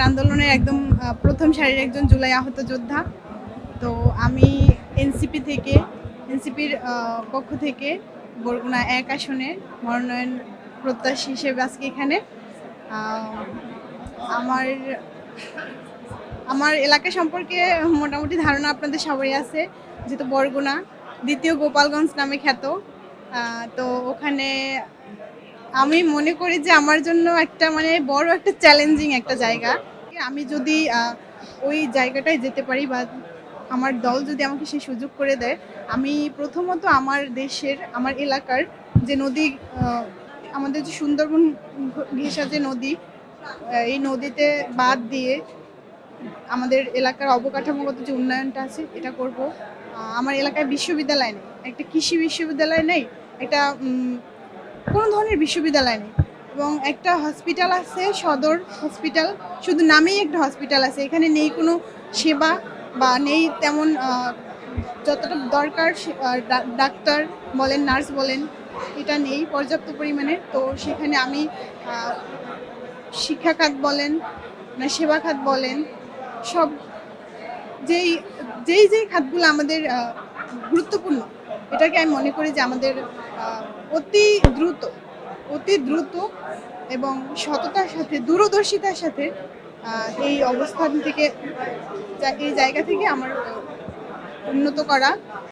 জুলাইয়ের আন্দোলনের একদম প্রথম সারির একজন জুলাই আহত যোদ্ধা। তো আমি এনসিপি থেকে, এনসিপির পক্ষ থেকে বরগুনা এক আসনে মনোনয়ন প্রত্যাশী হিসেবে আজকে এখানে। আমার আমার এলাকা সম্পর্কে মোটামুটি ধারণা আপনাদের সবাই আছে, যেহেতু বরগুনা, দ্বিতীয় গোপালগঞ্জ নামে খ্যাত। তো ওখানে আমি মনে করি যে আমার জন্য একটা মানে বড় একটা চ্যালেঞ্জিং একটা জায়গা। আমি যদি ওই জায়গাটায় যেতে পারি বা আমার দল যদি আমাকে সেই সুযোগ করে দেয়, আমি প্রথমত আমার দেশের, আমার এলাকার যে নদী আমাদের যে সুন্দরবন ঘেঁষা যে নদী এই নদীতে বাদ দিয়ে আমাদের এলাকার অবকাঠামোগত যে উন্নয়নটা আছে, এটা করব। আমার এলাকায় বিশ্ববিদ্যালয় নেই। একটা কৃষি বিশ্ববিদ্যালয় নেই, একটা কোনো ধরনের বিশ্ববিদ্যালয় নেই। এবং একটা হসপিটাল আছে, সদর হসপিটাল শুধু নামেই একটা হসপিটাল আছে। এখানে নেই কোনো সেবা বা নেই তেমন যতটা দরকার ডাক্তার বলেন, নার্স বলেন, এটা নেই পর্যাপ্ত পরিমাণে। তো সেখানে আমি শিক্ষা খাত বলেন না সেবা খাত বলেন, সব, যেই যেই যেই খাতগুলো আমাদের গুরুত্বপূর্ণ এটাকে আমি মনে করি যে আমাদের অতি দ্রুত অতি দ্রুত এবং সততার সাথে, দূরদর্শিতার সাথে এই অবস্থান থেকে, এই জায়গা থেকে আমার উন্নত করা।